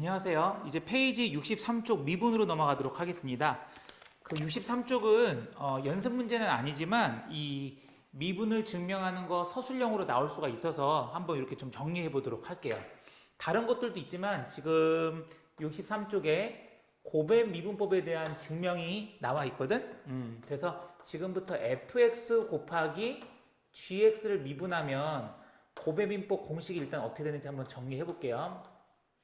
안녕하세요. 이제 페이지 63쪽 미분으로 넘어가도록 하겠습니다. 그 63쪽은 어, 연습 문제는 아니지만 이 미분을 증명하는 거 서술형으로 나올 수가 있어서 한번 이렇게 좀 정리해 보도록 할게요. 다른 것들도 있지만 지금 63쪽에 고배 미분법에 대한 증명이 나와 있거든. 음, 그래서 지금부터 fx 곱하기 gx를 미분하면 고배 민법 공식이 일단 어떻게 되는지 한번 정리해 볼게요.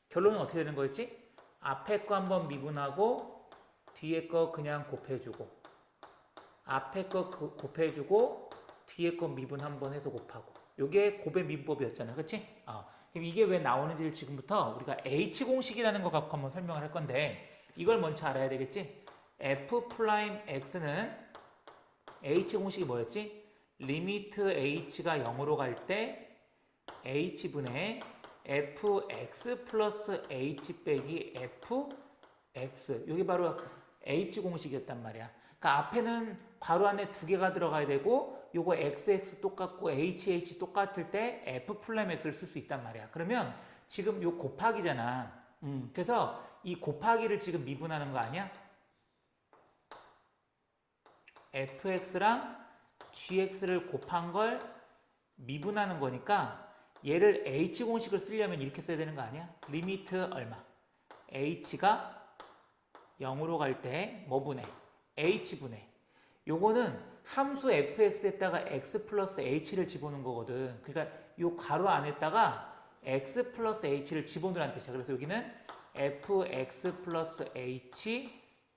결론은 어떻게 되는 거였지? 앞에 거 한번 미분하고 뒤에 거 그냥 곱해주고 앞에 거 그- 곱해주고 뒤에 거 미분 한번 해서 곱하고 요게 고배 미분법이었잖아 그치? 어. 그럼 이게 왜 나오는지를 지금부터 우리가 H 공식이라는 거 갖고 한번 설명을 할 건데 이걸 먼저 알아야 되겠지? F 프라임 X는 H 공식이 뭐였지? 리미트 H가 0으로 갈 때 H분의 fx 플러스 h 빼기 fx 이게 바로 h 공식이었단 말이야. 그러니까 앞에는 괄호 안에 두 개가 들어가야 되고 요거 xx 똑같고 hh 똑같을 때 f 플라임 x를 쓸 수 있단 말이야. 그러면 지금 요 곱하기잖아. 음, 그래서 이 곱하기를 지금 미분하는 거 아니야? fx랑 gx를 곱한 걸 미분하는 거니까 얘를 h 공식을 쓰려면 이렇게 써야 되는 거 아니야? 리미트 얼마? h가 0으로 갈 때 뭐 분해? h 분해. 요거는 함수 fx에다가 x 플러스 h를 집어넣은 거거든. 그러니까 요 가로 안에다가 x 플러스 h를 집어넣으라는 뜻이야. 그래서 여기는 fx 플러스 h,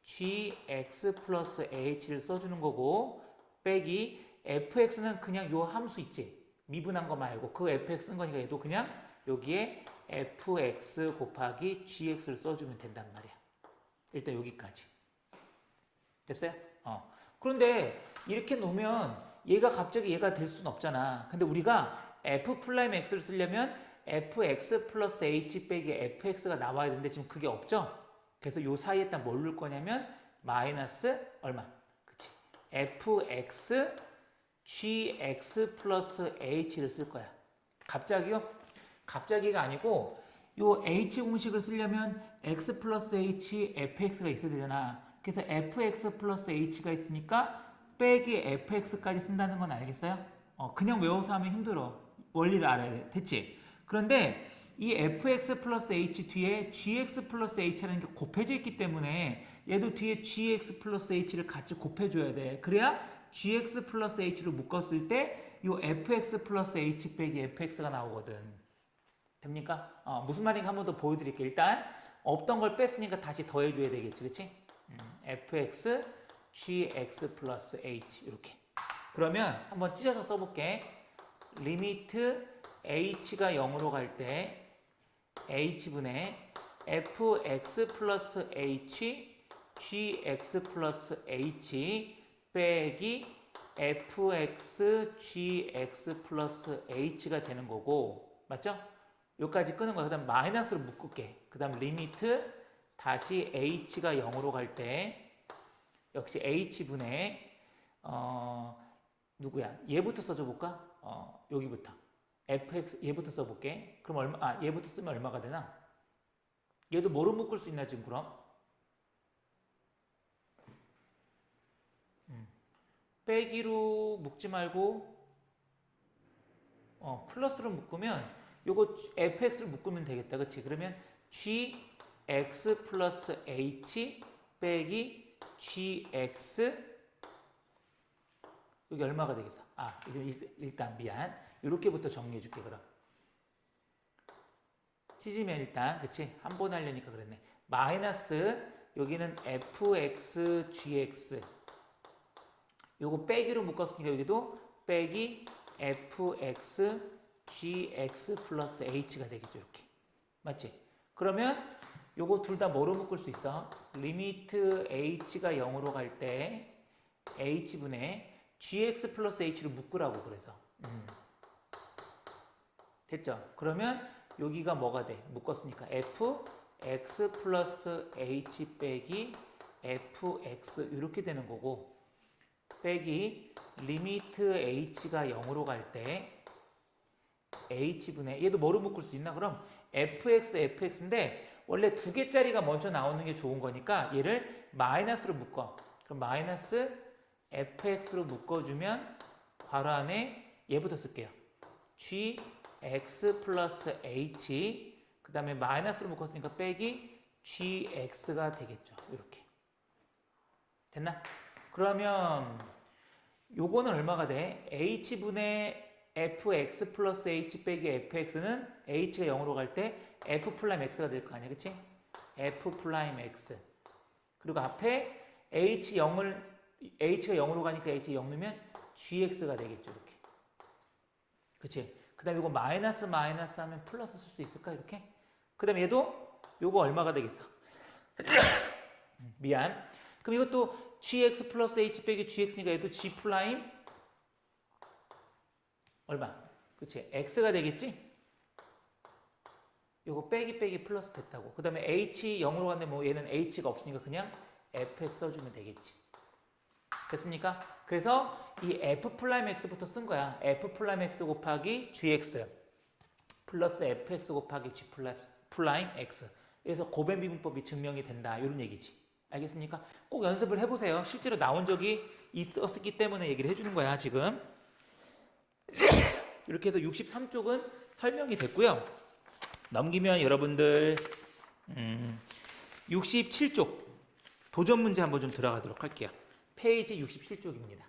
gx 플러스 h를 써주는 거고 빼기 fx는 그냥 요 함수 있지. 미분한 거 말고 그 fx 쓴 거니까 얘도 그냥 여기에 fx 곱하기 gx를 써주면 된단 말이야. 일단 여기까지. 됐어요? 어. 그런데 이렇게 놓으면 얘가 갑자기 얘가 될 수는 없잖아. 근데 우리가 f 플라임 x를 쓰려면 fx 플러스 h 빼기 fx가 나와야 되는데 지금 그게 없죠? 그래서 요 사이에다 뭘 넣을 거냐면 마이너스 얼마? 그치? fx gx 플러스 h를 쓸 거야. 갑자기요? 갑자기가 아니고 요 h 공식을 쓰려면 x 플러스 h, fx가 있어야 되잖아. 그래서 fx 플러스 h가 있으니까 빼기 fx까지 쓴다는 건 알겠어요? 어, 그냥 외워서 하면 힘들어. 원리를 알아야 돼. 됐지? 그런데 이 fx 플러스 h 뒤에 gx 플러스 h라는 게 곱해져 있기 때문에 얘도 뒤에 gx 플러스 h를 같이 곱해줘야 돼. 그래야 gx 플러스 h로 묶었을 때이 fx 플러스 h 빼기 fx가 나오거든. 됩니까? 어, 무슨 말인가 한 번 더 보여드릴게요. 일단 없던 걸 뺐으니까 다시 더해줘야 되겠지, 그렇지? 음, fx, gx 플러스 h 이렇게. 그러면 한번 찢어서 써볼게. 리미트 h가 0으로 갈 때 h분의 fx 플러스 h, gx 플러스 h 빼기 fx, gx 플러스 h가 되는 거고 맞죠? 여기까지 끄는 거야. 그 다음 마이너스로 묶을게. 그 다음 리미트 다시 h가 0으로 갈 때 역시 h분의 어 누구야? 얘부터 써줘 볼까? 어 여기부터 fx 얘부터 써볼게. 그럼 얼마? 아 얘부터 쓰면 얼마가 되나? 얘도 뭐로 묶을 수 있나 지금 그럼? 빼기로 묶지 말고 어 플러스로 묶으면 요거 fx를 묶으면 되겠다. 그치? 그러면 gx 플러스 h 빼기 gx 여기 얼마가 되겠어? 아, 일단 미안. 이렇게부터 정리해 줄게 그럼. 찢으면 일단 그치? 한 번 하려니까 그랬네. 마이너스 여기는 fx gx 요거 빼기로 묶었으니까 여기도 빼기 fx gx 플러스 h가 되겠죠 이렇게 맞지? 그러면 요거 둘 다 뭐로 묶을 수 있어? 리미트 h가 0으로 갈 때 h분의 gx 플러스 h로 묶으라고 그래서 음. 됐죠? 그러면 여기가 뭐가 돼? 묶었으니까 f x 플러스 h 빼기 fx 이렇게 되는 거고 빼기 리미트 h가 0으로 갈 때 h분의 얘도 뭐로 묶을 수 있나 그럼? fx fx인데 원래 두 개짜리가 먼저 나오는 게 좋은 거니까 얘를 마이너스로 묶어. 그럼 마이너스 fx로 묶어주면 괄호 안에 얘부터 쓸게요. gx 플러스 h 그 다음에 마이너스로 묶었으니까 빼기 gx가 되겠죠. 이렇게. 됐나? 그러면 요거는 얼마가 돼? h분의 fx 플러스 h 빼기 fx는 h가 0으로 갈 때 f 플라임 x가 될 거 아니야 그치? f 플라임 x 그리고 앞에 h 0을 h가 0으로 가니까 h 0 넣으면 gx가 되겠죠 이렇게 그치? 그 다음에 이거 마이너스 마이너스 하면 플러스 쓸 수 있을까 이렇게? 그 다음에 얘도 요거 얼마가 되겠어? 미안 그럼 이것도 gx 플러스 h 빼기 gx니까 얘도 g 플라임 얼마? 그치? x가 되겠지? 요거 빼기 빼기 플러스 됐다고. 그 다음에 h 0으로 갔는데 뭐 얘는 h가 없으니까 그냥 fx 써주면 되겠지. 됐습니까? 그래서 이 f 플라임 x부터 쓴 거야. f 플라임 x 곱하기 gx 플러스 fx 곱하기 g 플라임 x. 그래서 고변 비문법이 증명이 된다. 이런 얘기지. 알겠습니까? 꼭 연습을 해보세요. 실제로 나온 적이 있었기 때문에 얘기를 해주는 거야, 지금. 이렇게 해서 63쪽은 설명이 됐고요. 넘기면 여러분들 음, 67쪽 도전 문제 한번 좀 들어가도록 할게요. 페이지 67쪽입니다.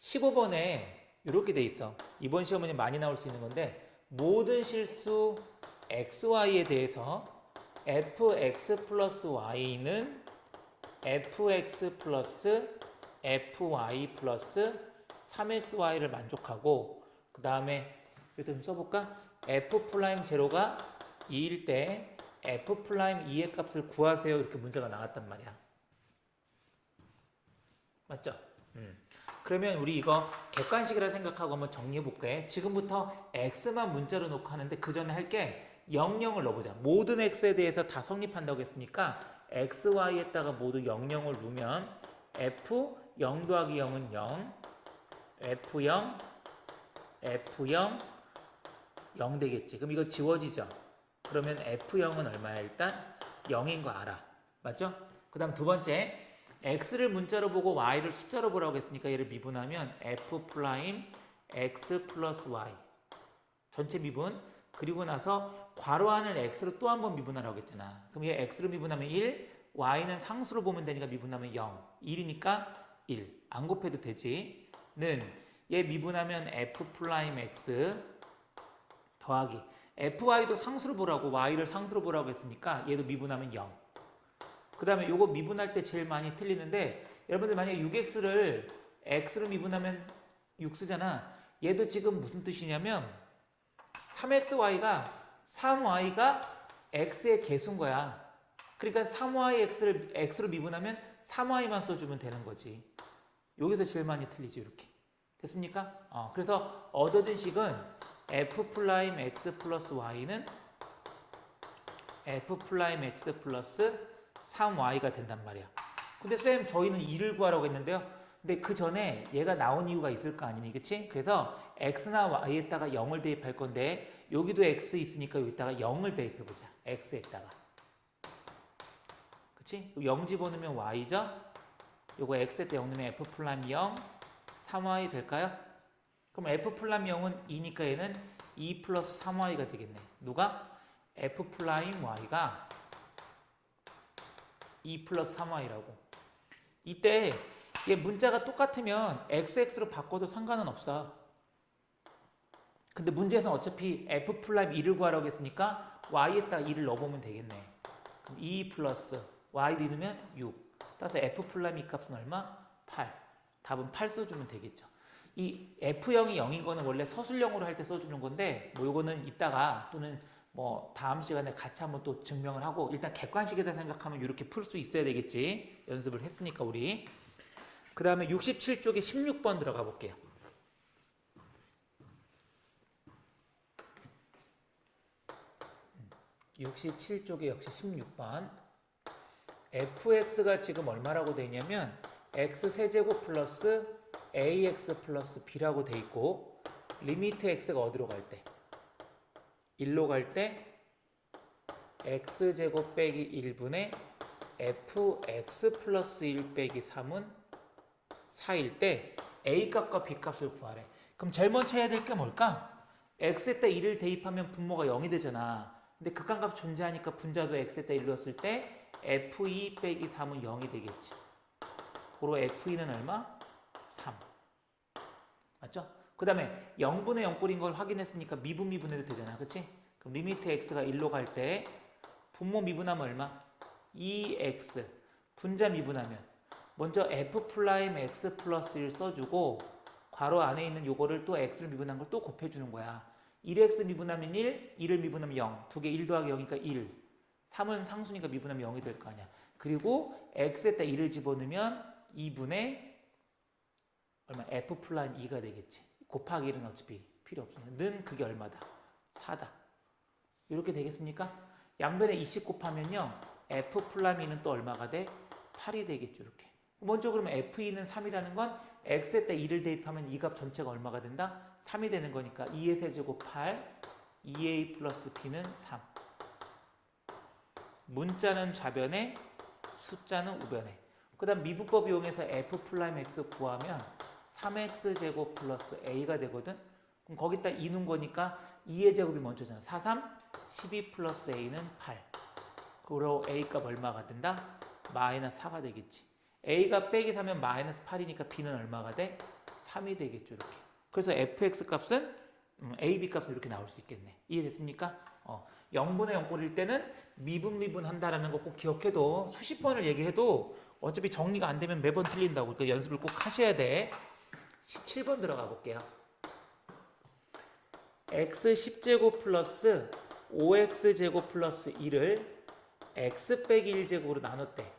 15번에 이렇게 돼 있어. 이번 시험은 많이 나올 수 있는 건데 모든 실수 xy에 대해서 fx 플러스 y는 fx 플러스 fy 플러스 3xy를 만족하고 그 다음에 이것도 좀 써볼까? f 프라임 제로가 2일 때 f 프라임 2의 값을 구하세요 이렇게 문제가 나왔단 말이야 맞죠? 음. 그러면 우리 이거 객관식이라 생각하고 한번 정리해 볼게 지금부터 x만 문자로 놓고 하는데 그 전에 할게 00을 넣어보자. 모든 x에 대해서 다 성립한다고 했으니까 x, y에다가 모두 00을 넣으면 f 0 더하기 0은 0 f0 f0 0 되겠지. 그럼 이거 지워지죠? 그러면 f0은 얼마야? 일단 0인 거 알아. 맞죠? 그 다음 두 번째 x를 문자로 보고 y를 숫자로 보라고 했으니까 얘를 미분하면 f 프라임 x 플러스 y. 전체 미분 그리고 나서 괄호 안을 x로 또 한 번 미분하라고 했잖아. 그럼 얘 x로 미분하면 1 y는 상수로 보면 되니까 미분하면 0 1이니까 1 안 곱해도 되지 는. 얘 미분하면 f 프라임 x 더하기. fy도 상수로 보라고 y를 상수로 보라고 했으니까 얘도 미분하면 0. 그 다음에 요거 미분할 때 제일 많이 틀리는데 여러분들 만약에 6x를 x로 미분하면 6 쓰잖아. 얘도 지금 무슨 뜻이냐면 3xy가 3y가 x의 개수인 거야. 그러니까 3yx를 x로 미분하면 3y만 써주면 되는 거지. 여기서 제일 많이 틀리지 이렇게. 됐습니까? 어, 그래서 얻어진 식은 f 플라임 x 플러스 y는 f 플라임 x 플러스 3y가 된단 말이야. 근데 쌤 저희는 2를 구하라고 했는데요. 근데 그 전에 얘가 나온 이유가 있을 거 아니니 그치? 그래서 x나 y에다가 0을 대입할 건데 여기도 x 있으니까 여기다가 0을 대입해 보자. x에다가. 그치? 0 집어넣으면 y죠? 요거 x에다 0 넣으면 f 플라임 0 3y 될까요? 그럼 f 플라임 0은 2니까 얘는 2 플러스 3y가 되겠네. 누가? f 플라임 y가 2 플러스 3y라고. 이때 얘 문자가 똑같으면 xx로 바꿔도 상관은 없어. 근데 문제에서는 어차피 f 플라임 2를 구하라고 했으니까 y에다 2를 넣어보면 되겠네. 그럼 2 플러스 y도 넣으면 6. 따라서 f 플라임 2 값은 얼마? 8. 답은 8 써주면 되겠죠. 이 F0이 0인 거는 원래 서술형으로 할 때 써주는 건데 뭐 요거는 이따가 또는 뭐 다음 시간에 같이 한번 또 증명을 하고 일단 객관식이다 생각하면 이렇게 풀 수 있어야 되겠지 연습을 했으니까 우리 그 다음에 67쪽에 16번 들어가 볼게요 67쪽에 역시 16번 fx가 지금 얼마라고 돼 있냐면 x 세제곱 플러스 ax 플러스 b라고 돼 있고 리미트 x가 어디로 갈 때? 1로 갈 때 x제곱 빼기 1분의 fx 플러스 1 빼기 3은 4일 때 a 값과 b 값을 구하래. 그럼 제일 먼저 해야 될 게 뭘까? x 때 1을 대입하면 분모가 0이 되잖아. 근데 극한값 존재하니까 분자도 x 때1 넣었을 때 f2 빼기 3은 0이 되겠지. 고로 f2는 얼마? 3. 맞죠? 그 다음에 0분의 0꼴인 걸 확인했으니까 미분 미분해도 되잖아. 그치? 그럼 리미트 x가 1로 갈 때 분모 미분하면 얼마? 2x 분자 미분하면 먼저 f 프라임 x 플러스 1 써주고 괄호 안에 있는 요거를 또 x를 미분한 걸 또 곱해주는 거야. 1x 미분하면 1, 1을 미분하면 0 두 개 1 더하기 0이니까 1 3은 상수니까 미분하면 0이 될 거 아니야. 그리고 x에다 1을 집어넣으면 2분의 얼마? F 플라임 2가 되겠지. 곱하기 1은 어차피 필요 없으니까. 는 그게 얼마다? 4다. 이렇게 되겠습니까? 양변에 20 곱하면요. F 플라임 2는 또 얼마가 돼? 8이 되겠죠 이렇게 먼저 그러면 f2는 3이라는 건 x에 때 2를 대입하면 이 값 전체가 얼마가 된다? 3이 되는 거니까 2의 세제곱 8 2a 플러스 b는 3 문자는 좌변에 숫자는 우변에. 그 다음 미분법 이용해서 f 플라임 x 구하면 3x 제곱 플러스 a가 되거든? 그럼 거기다 2 넣은 거니까 2의 제곱이 먼저잖아. 4, 3, 12 플러스 a는 8 그리고 a 값 얼마가 된다? 마이너스 4가 되겠지 a가 빼기 3면 마이너스 8이니까 b는 얼마가 돼? 3이 되겠죠 이렇게. 그래서 fx 값은 음, ab 값은 이렇게 나올 수 있겠네. 이해됐습니까? 어, 0분의 0꼴일 때는 미분 미분 한다라는 거 꼭 기억해도 수십 번을 얘기해도 어차피 정리가 안 되면 매번 틀린다고. 그러니까 연습을 꼭 하셔야 돼. 17번 들어가 볼게요. X 10제곱 플러스 5x제곱 플러스 1을 x 빼기 1제곱으로 나눴대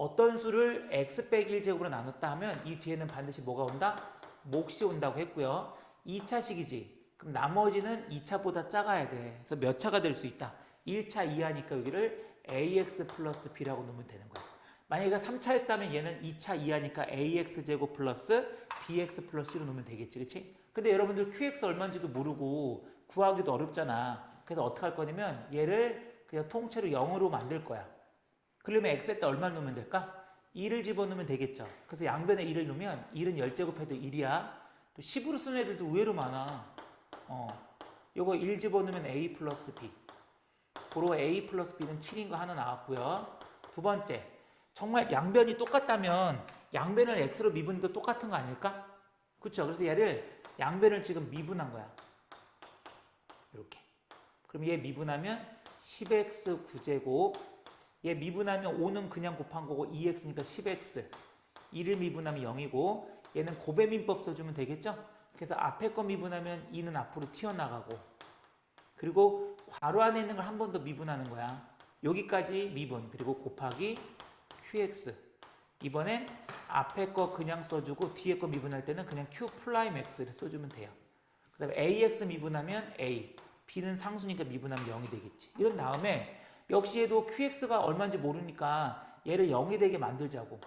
어떤 수를 x 빼기 1제곱으로 나눴다 하면 이 뒤에는 반드시 뭐가 온다? 몫이 온다고 했고요. 2차식이지. 그럼 나머지는 2차보다 작아야 돼. 그래서 몇 차가 될 수 있다? 1차 이하니까 여기를 ax 플러스 b라고 놓으면 되는 거야. 만약에 3차였다면 얘는 2차 이하니까 ax제곱 플러스 bx 플러스 c로 놓으면 되겠지 그치? 근데 여러분들 qx 얼마인지도 모르고 구하기도 어렵잖아. 그래서 어떻게 할 거냐면 얘를 그냥 통째로 0으로 만들 거야 그러면 x에다 얼마 넣으면 될까? 2를 집어넣으면 되겠죠. 그래서 양변에 2를 넣으면 1은 10제곱해도 1이야. 또 10으로 쓰는 애들도 의외로 많아. 어, 요거 1 집어넣으면 a 플러스 b. 고로 a 플러스 b는 7인 거 하나 나왔고요. 두 번째 정말 양변이 똑같다면 양변을 x로 미분도 똑같은 거 아닐까? 그렇죠 그래서 얘를 양변을 지금 미분한 거야. 이렇게. 그럼 얘 미분하면 10x 9제곱 얘 미분하면 5는 그냥 곱한 거고 2x니까 10x 2를 미분하면 0이고 얘는 고배민법 써주면 되겠죠? 그래서 앞에 거 미분하면 2는 앞으로 튀어나가고. 그리고 괄호 안에 있는 걸 한 번 더 미분하는 거야. 여기까지 미분. 그리고 곱하기 qx 이번엔 앞에 거 그냥 써주고 뒤에 거 미분할 때는 그냥 q 플라임 x를 써주면 돼요. 그 다음에 ax 미분하면 a. b는 상수니까 미분하면 0이 되겠지. 이런 다음에 역시 얘도 qx가 얼마인지 모르니까 얘를 0이 되게 만들자고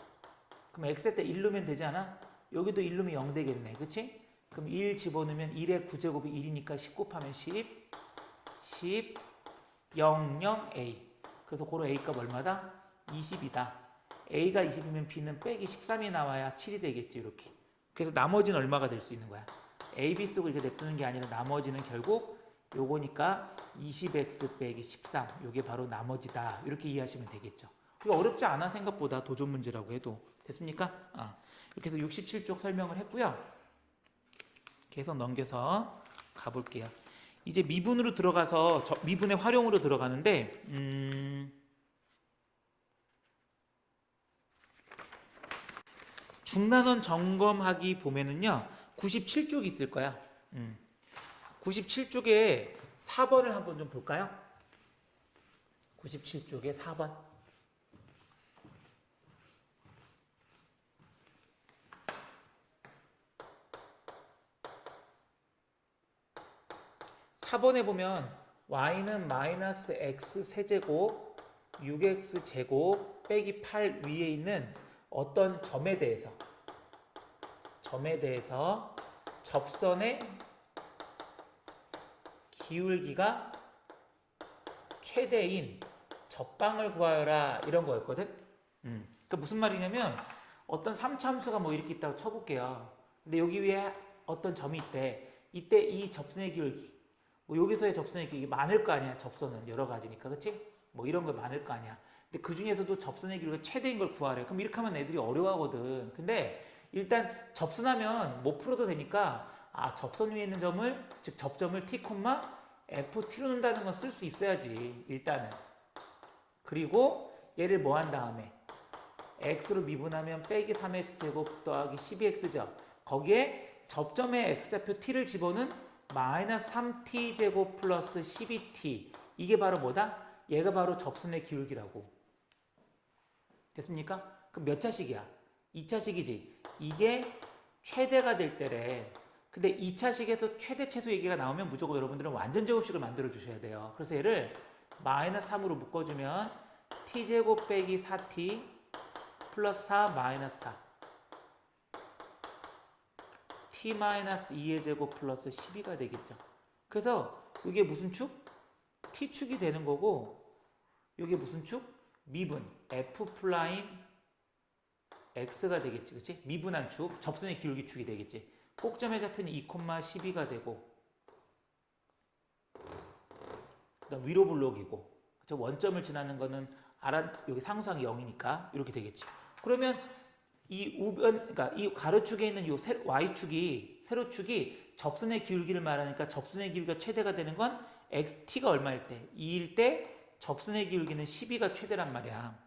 그럼 x에 때1 넣으면 되지 않아? 여기도 1 넣으면 0 되겠네 그치? 그럼 1 집어넣으면 1의 9제곱이 1이니까 10 곱하면 10 10 0 0 a 그래서 고로 a 값 얼마다? 20이다 a가 20이면 b는 빼기 13이 나와야 7이 되겠지 이렇게 그래서 나머지는 얼마가 될 수 있는 거야 a, b 쓰고 이렇게 냅두는 게 아니라 나머지는 결국 요거니까 20x 빼기 13 요게 바로 나머지다. 이렇게 이해하시면 되겠죠. 그게 어렵지 않아 생각보다 도전 문제라고 해도 됐습니까? 아, 이렇게 해서 67쪽 설명을 했고요. 계속 넘겨서 가볼게요. 이제 미분으로 들어가서 저, 미분의 활용으로 들어가는데 음, 중란원 점검하기 보면은요 97쪽이 있을 거야. 음. 97쪽에 4번을 한번 좀 볼까요? 97쪽에 4번. 사번에 보면 y는 마이너스 x 세제곱 6x 제곱 빼기 8 위에 있는 어떤 점에 대해서 점에 대해서 접선의 기울기가 최대인 적방을 구하여라 이런 거였거든. 음. 그러니까 무슨 말이냐면 어떤 3참수가 뭐 이렇게 있다고 쳐볼게요. 근데 여기 위에 어떤 점이 있대. 이때 이 접선의 기울기, 뭐 여기서의 접선의 기울기 많을 거 아니야. 접선은 여러 가지니까, 그렇지? 뭐 이런 거 많을 거 아니야. 근데 그 중에서도 접선의 기울기가 최대인 걸 구하래. 그럼 이렇게 하면 애들이 어려워하거든. 근데 일단 접선하면 못 풀어도 되니까 아 접선 위에 있는 점을 즉 접점을 t, f t로 놓는다는 건 쓸 수 있어야지 일단은. 그리고 얘를 뭐 한 다음에 x로 미분하면 빼기 3x 제곱 더하기 12x죠. 거기에 접점의 x좌표 t를 집어넣은 마이너스 3t 제곱 플러스 12t 이게 바로 뭐다? 얘가 바로 접선의 기울기라고. 됐습니까? 그럼 몇 차식이야? 2차식이지. 이게 최대가 될 때래. 근데 2차식에서 최대 최소 얘기가 나오면 무조건 여러분들은 완전 제곱식을 만들어 주셔야 돼요. 그래서 얘를 마이너스 3으로 묶어주면 t제곱 빼기 4t 플러스 4 마이너스 4 t 마이너스 2의 제곱 플러스 12가 되겠죠. 그래서 이게 무슨 축? t축이 되는 거고 이게 무슨 축? 미분 f 프라임 x가 되겠지. 그치? 미분한 축, 접선의 기울기 축이 되겠지. 꼭점의 좌표는 2,12가 되고 그다음 위로 블록이고 그쵸? 원점을 지나는 거는 아란 여기 상수항이 0이니까 이렇게 되겠지. 그러면 이 우변 그러니까 이 가로축에 있는 요 세- y축이 세로축이 접선의 기울기를 말하니까 접선의 기울기가 최대가 되는 건 xt가 얼마일 때? 2일 때 접선의 기울기는 12가 최대란 말이야.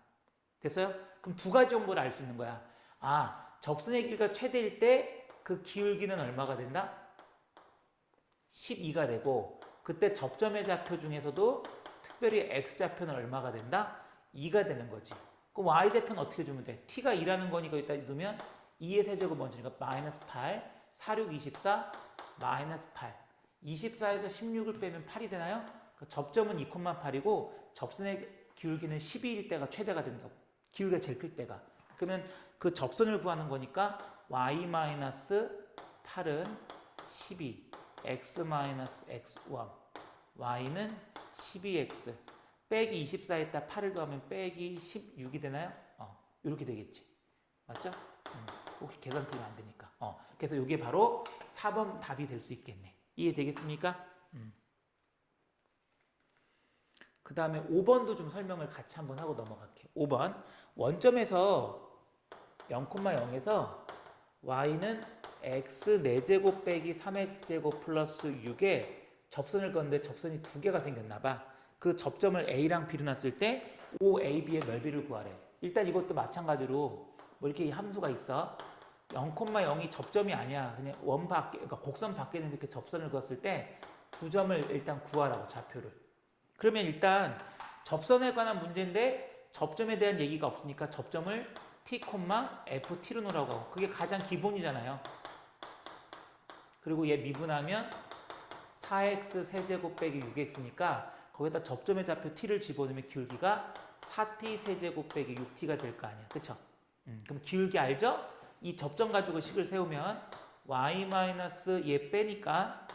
됐어요? 그럼 두 가지 정보를 알 수 있는 거야. 아, 접선의 길이가 최대일 때 그 기울기는 얼마가 된다? 12가 되고 그때 접점의 좌표 중에서도 특별히 x좌표는 얼마가 된다? 2가 되는 거지. 그럼 y좌표는 어떻게 주면 돼? t가 2라는 거니까 여기다 넣으면 2의 세제곱 먼저니까 마이너스 8, 4, 6, 24, 마이너스 8. 24에서 16을 빼면 8이 되나요? 그 접점은 2,8이고 접선의 기울기는 12일 때가 최대가 된다고. 기울기가 제일 클 때가. 그러면 그 접선을 구하는 거니까 y 마이너스 8은 12, x 마이너스 x1, y는 12x 빼기 24에다 8을 더하면 빼기 16이 되나요? 어, 이렇게 되겠지. 맞죠? 음, 혹시 계산 틀리면 안 되니까. 어, 그래서 이게 바로 4번 답이 될 수 있겠네. 이해되겠습니까? 음. 그 다음에 5번도 좀 설명을 같이 한번 하고 넘어갈게요. 5번 원점에서 0,0에서 y는 x 4제곱 빼기 3x제곱 플러스 6에 접선을 건데 접선이 두 개가 생겼나 봐. 그 접점을 a랑 b로 놨을 때 OAB의 넓이를 구하래. 일단 이것도 마찬가지로 뭐 이렇게 함수가 있어. 0,0이 접점이 아니야. 그냥 원 밖에, 그러니까 곡선 밖에는 이렇게 접선을 그었을 때 두 점을 일단 구하라고 좌표를. 그러면 일단 접선에 관한 문제인데 접점에 대한 얘기가 없으니까 접점을 t, ft로 놓으라고 그게 가장 기본이잖아요. 그리고 얘 미분하면 4x 세제곱 빼기 6x니까 거기다 접점의 좌표 t를 집어넣으면 기울기가 4t 세제곱 빼기 6t가 될 거 아니야. 그쵸? 음, 그럼 기울기 알죠? 이 접점 가지고 식을 세우면 y 마이너스 얘 빼니까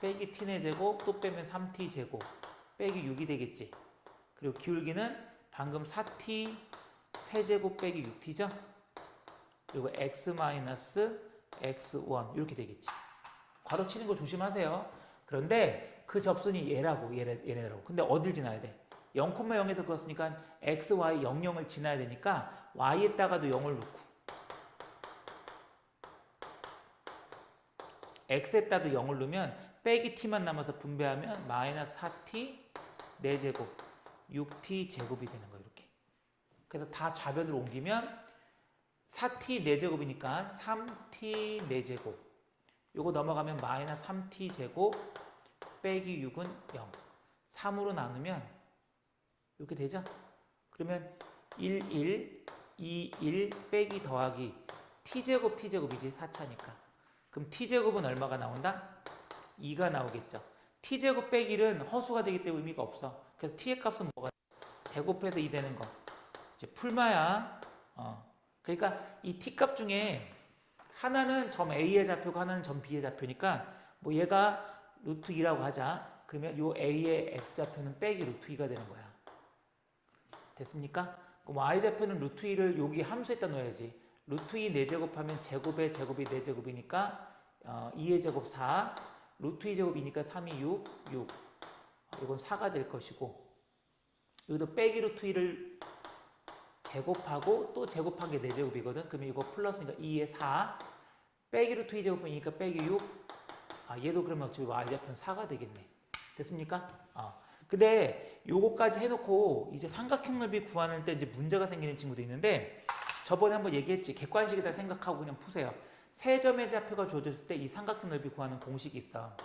빼기 t네 제곱 또 빼면 3t 제곱 빼기 6이 되겠지. 그리고 기울기는 방금 4t 세제곱 빼기 6t죠. 그리고 x 마이너스 x1 이렇게 되겠지. 괄호 치는 거 조심하세요. 그런데 그 접선이 얘라고 얘네, 얘네라고. 근데 어딜 지나야 돼? 0,0에서 그었으니까 x, y, 0, 0을 지나야 되니까 y에다가도 0을 넣고 x에다도 0을 넣으면 빼기 t만 남아서 분배하면 마이너스 4t 4제곱 6t 제곱이 되는 거예요 이렇게 그래서 다 좌변으로 옮기면 4t 4제곱이니까 3t 4제곱 요거 넘어가면 마이너스 3t 제곱 빼기 6은 0 3으로 나누면 이렇게 되죠 그러면 1, 1, 2, 1 빼기 더하기 t제곱 t제곱이지 4차니까 그럼 t제곱은 얼마가 나온다? 2가 나오겠죠. t제곱 빼기 1은 허수가 되기 때문에 의미가 없어. 그래서 t의 값은 뭐가 제곱해서 2 되는 거. 이제 풀마야. 어. 그러니까 이 t 값 중에 하나는 점 A의 좌표고 하나는 점 B의 좌표니까 뭐 얘가 루트 2라고 하자. 그러면 요 a의 x 좌표는 빼기 루트 2가 되는 거야. 됐습니까? 그럼 y 좌표는 루트 2를 여기 함수에다 넣어야지. 루트 2 4제곱하면 제곱의 제곱이 4제곱이니까 어, 2의 제곱 4, 루트 2 제곱이니까 3이 6, 6. 이건 4가 될 것이고 여기도 빼기 루트 2를 제곱하고 또 제곱한 게 4제곱이거든. 그러면 이거 플러스니까 2의 4 빼기 루트 2 제곱이니까 빼기 6 아, 얘도 그러면 어차피 y좌표는 4가 되겠네. 됐습니까? 아. 근데 요거까지 해놓고 이제 삼각형 넓이 구하는 때 이제 문제가 생기는 친구도 있는데 저번에 한번 얘기했지. 객관식이다 생각하고 그냥 푸세요. 세 점의 좌표가 주어졌을 때 이 삼각형 넓이 구하는 공식이 있어.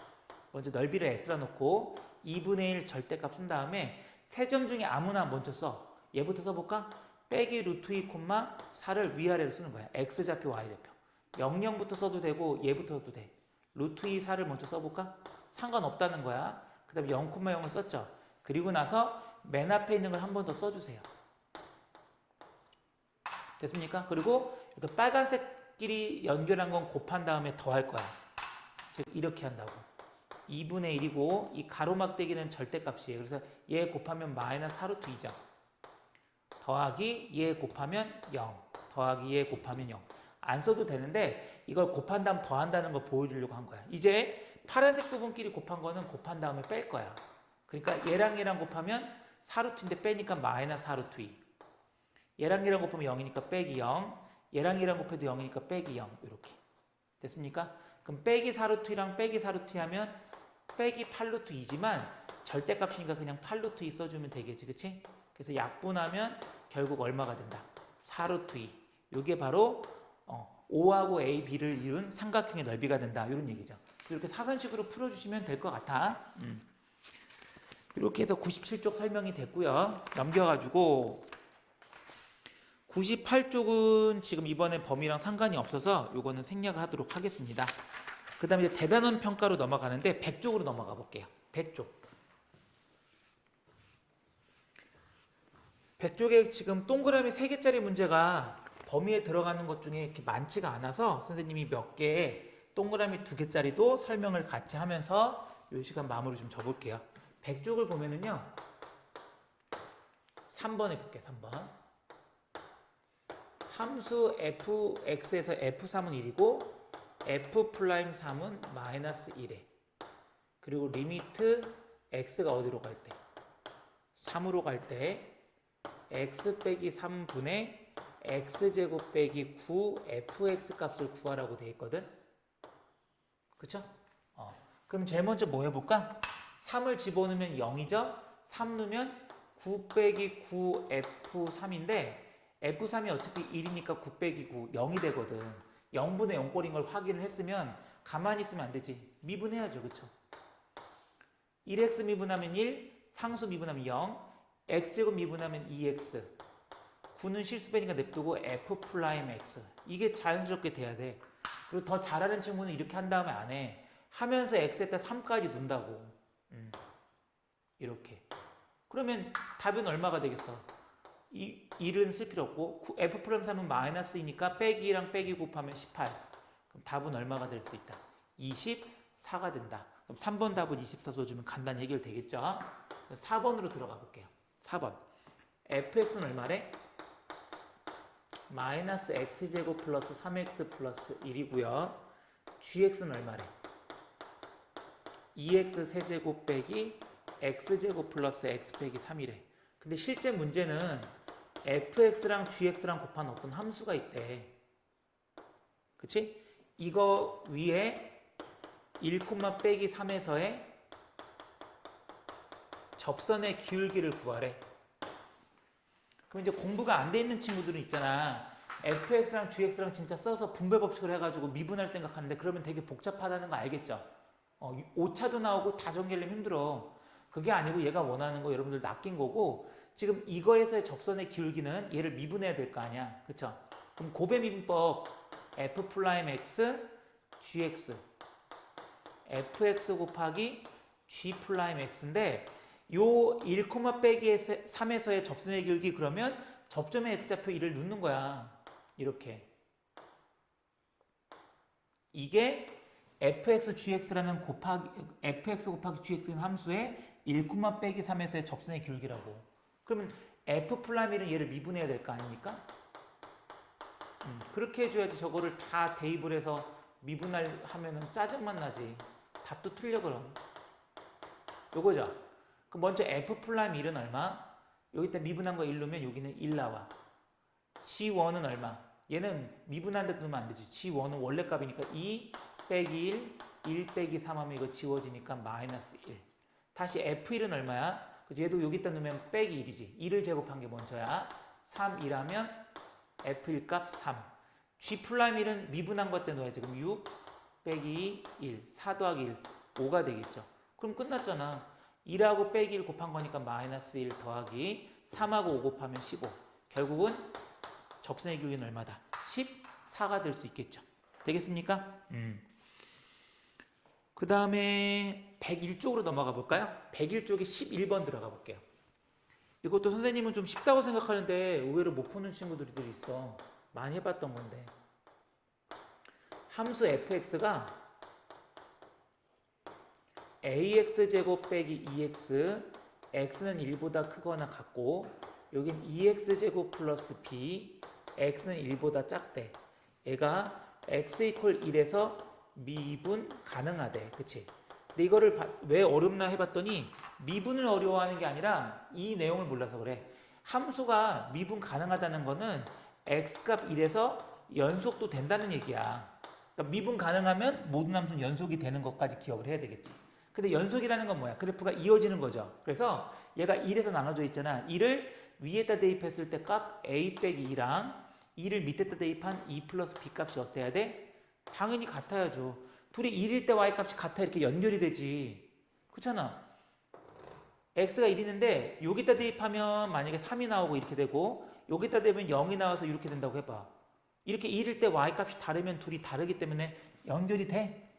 먼저 넓이를 s라 놓고 2분의 1 절대값 쓴 다음에 세 점 중에 아무나 먼저 써. 얘부터 써볼까? 빼기 루트 2 콤마 4를 위아래로 쓰는 거야. x 좌표, y 좌표. 00부터 써도 되고 얘부터 써도 돼. 루트 2 4를 먼저 써볼까? 상관없다는 거야. 그 다음에 0,0을 썼죠. 그리고 나서 맨 앞에 있는 걸 한 번 더 써주세요. 됐습니까? 그리고 이렇게 빨간색끼리 연결한 건 곱한 다음에 더할 거야. 즉 이렇게 한다고. 2분의 1이고 이 가로막대기는 절대값이에요. 그래서 얘 곱하면 마이너스 4루트 2죠. 더하기 얘 곱하면 0. 더하기 얘 곱하면 0. 안 써도 되는데 이걸 곱한 다음 더한다는 걸 보여주려고 한 거야. 이제 파란색 부분끼리 곱한 거는 곱한 다음에 뺄 거야. 그러니까 얘랑 얘랑 곱하면 4루트인데 빼니까 마이너스 4루트 2. 얘랑 얘랑 곱하면 0이니까 빼기 0. 얘랑 얘랑 곱해도 0이니까 빼기 0. 이렇게. 됐습니까? 그럼 빼기 4루트 2랑 빼기 4루트 2 하면 빼기 8루트 2지만 절대값이니까 그냥 8루트 2 써주면 되겠지. 그치? 그래서 약분하면 결국 얼마가 된다? 4루트 2. 이게 바로 어, O하고 A, B를 이룬 삼각형의 넓이가 된다. 이런 얘기죠. 이렇게 사선식으로 풀어주시면 될 것 같아. 음. 이렇게 해서 97쪽 설명이 됐고요. 넘겨가지고 98쪽은 지금 이번에 범위랑 상관이 없어서 요거는 생략하도록 하겠습니다. 그 다음에 대단원 평가로 넘어가는데 100쪽으로 넘어가 볼게요. 100쪽. 100쪽에 지금 동그라미 3개짜리 문제가 범위에 들어가는 것 중에 이렇게 많지가 않아서 선생님이 몇 개의 동그라미 2개짜리도 설명을 같이 하면서 이 시간 마무리 좀 줘볼게요. 100쪽을 보면은요. 3번 해볼게요. 3번. 함수 fx에서 f3은 1이고 f 프라임 3은 마이너스 1에 그리고 리미트 x가 어디로 갈 때? 3으로 갈 때 x 빼기 3분의 x제곱 빼기 9 fx 값을 구하라고 돼 있거든. 그쵸? 어. 그럼 제일 먼저 뭐 해볼까? 3을 집어넣으면 0이죠? 3 넣으면 9 빼기 9 f3인데 f3이 어차피 1이니까 9 빼기 9 0이 되거든. 0분의 0꼴인 걸 확인을 했으면 가만히 있으면 안 되지. 미분해야죠. 그쵸? 1x 미분하면 1, 상수 미분하면 0, x제곱 미분하면 2x 9는 실수배니까 냅두고 f 프라임 x. 이게 자연스럽게 돼야 돼. 그리고 더 잘하는 친구는 이렇게 한 다음에 안 해. 하면서 x에다 3까지 둔다고. 음. 이렇게. 그러면 답은 얼마가 되겠어? 이 1은 쓸 필요 없고 구- f 프라임 3은 마이너스이니까 빼기랑 빼기 곱하면 18 그럼 답은 얼마가 될 수 있다? 24가 된다. 그럼 3번 답은 24 써주면 간단히 해결되겠죠? 4번으로 들어가 볼게요 4번 fx는 얼마래? 마이너스 x제곱 플러스 3x 플러스 1이고요 gx는 얼마래? 2x 세제곱 빼기 x제곱 플러스 x 빼기 3이래 근데 실제 문제는 fx랑 gx랑 곱한 어떤 함수가 있대 그치? 이거 위에 1, 빼기 3에서의 접선의 기울기를 구하래 그럼 이제 공부가 안 돼 있는 친구들은 있잖아. fx랑 gx랑 진짜 써서 분배 법칙을 해가지고 미분할 생각하는데 그러면 되게 복잡하다는 거 알겠죠? 어, 오차도 나오고 다 정리하려면 힘들어. 그게 아니고 얘가 원하는 거 여러분들 낚인 거고 지금 이거에서의 접선의 기울기는 얘를 미분해야 될 거 아니야. 그쵸? 그럼 고배 미분법 f 프라임 x gx fx 곱하기 g 프라임 x인데 요 1, 빼기 3에서의 접선의 기울기 그러면 접점의 x좌표 1을 넣는 거야. 이렇게. 이게 fx gx라는 곱하기 fx 곱하기 gx는 함수의 1, 빼기 3에서의 접선의 기울기라고. 그러면 f 플라미는 얘를 미분해야 될 거 아닙니까? 음, 그렇게 해줘야지 저거를 다 대입을 해서 미분할 하면은 짜증만 나지. 답도 틀려 그럼. 요거죠. 그 먼저 f 플라임 1은 얼마? 여기다 미분한 거 1로면 여기는 1 나와. g1은 얼마? 얘는 미분한 데 넣으면 안 되지. g1은 원래 값이니까 2 빼기 1, 1 빼기 3 하면 이거 지워지니까 마이너스 1. 다시 f1은 얼마야? 얘도 여기다 넣으면 빼기 1이지. 2를 제곱한 게 먼저야. 3, 1하면 f1 값 3. g 플라임 1은 미분한 것때 넣어야지. 그럼 6 빼기 1, 4 더하기 1, 5가 되겠죠. 그럼 끝났잖아. 1하고 빼기 1 곱한 거니까 마이너스 1 더하기 3하고 5 곱하면 15. 결국은 접선의 기울기는 얼마다? 14가 될 수 있겠죠. 되겠습니까? 음. 그 다음에 101쪽으로 넘어가 볼까요? 101쪽에 11번 들어가 볼게요. 이것도 선생님은 좀 쉽다고 생각하는데 의외로 못 푸는 친구들이 있어. 많이 해봤던 건데. 함수 fx가 ax 제곱 빼기 2x x는 1보다 크거나 같고 여긴 2x 제곱 플러스 b x는 1보다 작대. 얘가 x 이퀄 1에서 미분 가능하대. 그치? 근데 이거를 바- 왜 어렵나 해봤더니 미분을 어려워하는 게 아니라 이 내용을 몰라서 그래. 함수가 미분 가능하다는 거는 x값 1에서 연속도 된다는 얘기야. 그러니까 미분 가능하면 모든 함수는 연속이 되는 것까지 기억을 해야 되겠지 근데 연속이라는 건 뭐야? 그래프가 이어지는 거죠. 그래서 얘가 1에서 나눠져 있잖아. 1을 위에다 대입했을 때 값 a 빼기 2랑 2를 밑에다 대입한 2 플러스 b 값이 어때야 돼? 당연히 같아야죠. 둘이 1일 때 y 값이 같아 이렇게 연결이 되지. 그렇잖아. x가 1이는데 여기다 대입하면 만약에 3이 나오고 이렇게 되고 여기다 대면 0이 나와서 이렇게 된다고 해봐. 이렇게 1일 때 y 값이 다르면 둘이 다르기 때문에 연결이 돼.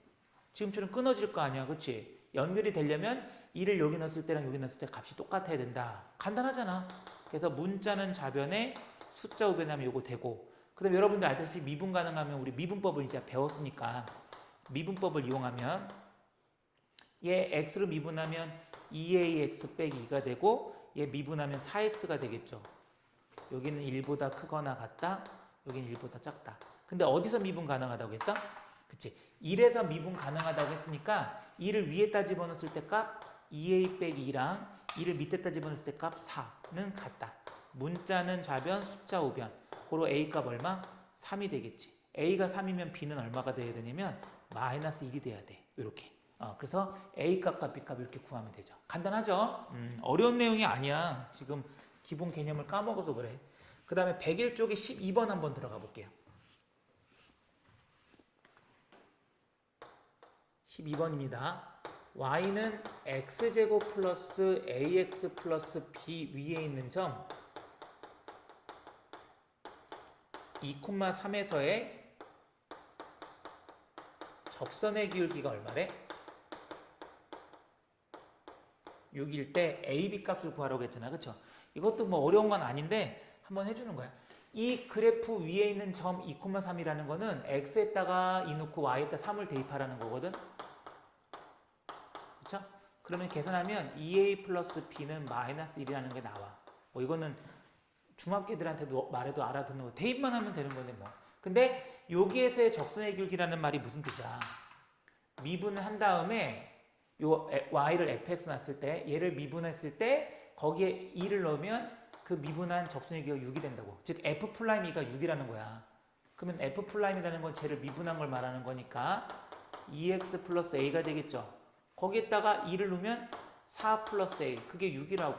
지금처럼 끊어질 거 아니야. 그치? 연결이 되려면 1을 여기 넣었을 때랑 여기 넣었을 때 값이 똑같아야 된다. 간단하잖아. 그래서 문자는 좌변에 숫자 우변하면 요거 되고 그다음 여러분들 알다시피 미분 가능하면 우리 미분법을 이제 배웠으니까 미분법을 이용하면 얘 x로 미분하면 2ax 빼기 2가 되고 얘 미분하면 4x가 되겠죠. 여기는 1보다 크거나 같다. 여기는 1보다 작다. 근데 어디서 미분 가능하다고 했어? 그치. 1에서 미분 가능하다고 했으니까 2를 위에다 집어넣었을 때 값 2a 빼기 2랑 2를 밑에다 집어넣었을 때 값 4는 같다. 문자는 좌변, 숫자 우변. 고로 a 값 얼마? 3이 되겠지. a가 3이면 b는 얼마가 돼야 되냐면 마이너스 1이 돼야 돼. 이렇게. 어, 그래서 a 값과 b 값 이렇게 구하면 되죠. 간단하죠? 음, 어려운 내용이 아니야. 지금 기본 개념을 까먹어서 그래. 그 다음에 101쪽에 12번 한번 들어가 볼게요. 12번입니다. y는 x제곱 플러스 ax 플러스 b 위에 있는 점 2,3에서의 접선의 기울기가 얼마래? 6일 때 AB 값을 구하라고 했잖아. 그쵸? 이것도 뭐 어려운 건 아닌데 한번 해주는 거야. 이 그래프 위에 있는 점 2,3이라는 거는 x에다가 2 넣고 y에다 3을 대입하라는 거거든. 그러면 계산하면 2a 플러스 b는 마이너스 1이라는 게 나와. 뭐 이거는 중학교들한테도 말해도 알아듣는 거. 대입만 하면 되는 건데 뭐. 근데 여기에서의 접선의 기울기라는 말이 무슨 뜻이야? 미분을 한 다음에 요 에- y를 fx 놨을 때 얘를 미분했을 때 거기에 2를 넣으면 그 미분한 접선의 기울기가 6이 된다고. 즉 f 플라임 2가 6이라는 거야. 그러면 f 플라임이라는 건 쟤를 미분한 걸 말하는 거니까 2x 플러스 a가 되겠죠. 거기에다가 2를 넣으면 4 플러스 a 그게 6이라고.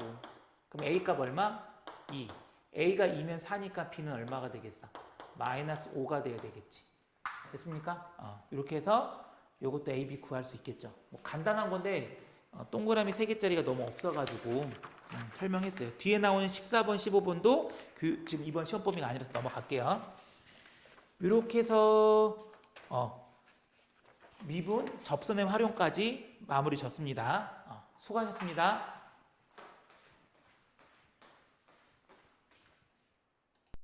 그럼 a 값 얼마? 2. a가 2면 4니까 b는 얼마가 되겠어? 마이너스 5가 돼야 되겠지. 됐습니까? 어, 이렇게 해서 요것도 a, b 구할 수 있겠죠. 뭐 간단한 건데 어, 동그라미 3개짜리가 너무 없어가지고 음, 설명했어요. 뒤에 나오는 14번, 15번도 그, 지금 이번 시험 범위가 아니라서 넘어갈게요. 이렇게 해서 어, 미분 접선의 활용까지 마무리 졌습니다. 어, 수고하셨습니다.